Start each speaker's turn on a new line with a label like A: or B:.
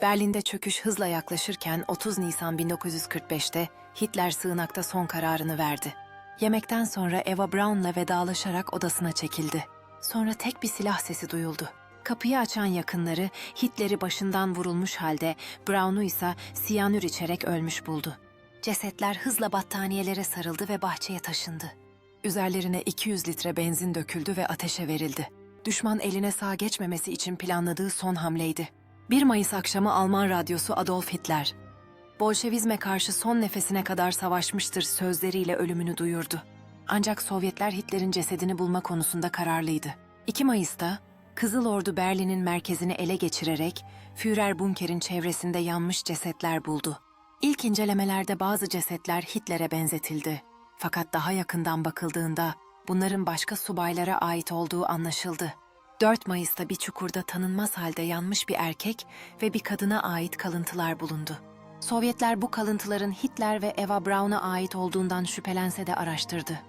A: Berlin'de çöküş hızla yaklaşırken 30 Nisan 1945'te Hitler sığınakta son kararını verdi. Yemekten sonra Eva Braun'la vedalaşarak odasına çekildi. Sonra tek bir silah sesi duyuldu. Kapıyı açan yakınları Hitler'i başından vurulmuş halde Braun'u ise siyanür içerek ölmüş buldu. Cesetler hızla battaniyelere sarıldı ve bahçeye taşındı. Üzerlerine 200 litre benzin döküldü ve ateşe verildi. Düşman eline sağ geçmemesi için planladığı son hamleydi. 1 Mayıs akşamı Alman radyosu Adolf Hitler, Bolşevizme karşı son nefesine kadar savaşmıştır sözleriyle ölümünü duyurdu. Ancak Sovyetler Hitler'in cesedini bulma konusunda kararlıydı. 2 Mayıs'ta Kızıl Ordu Berlin'in merkezini ele geçirerek Führer bunkerin çevresinde yanmış cesetler buldu. İlk incelemelerde bazı cesetler Hitler'e benzetildi. Fakat daha yakından bakıldığında bunların başka subaylara ait olduğu anlaşıldı. 4 Mayıs'ta bir çukurda tanınmaz halde yanmış bir erkek ve bir kadına ait kalıntılar bulundu. Sovyetler bu kalıntıların Hitler ve Eva Braun'a ait olduğundan şüphelense de araştırdı.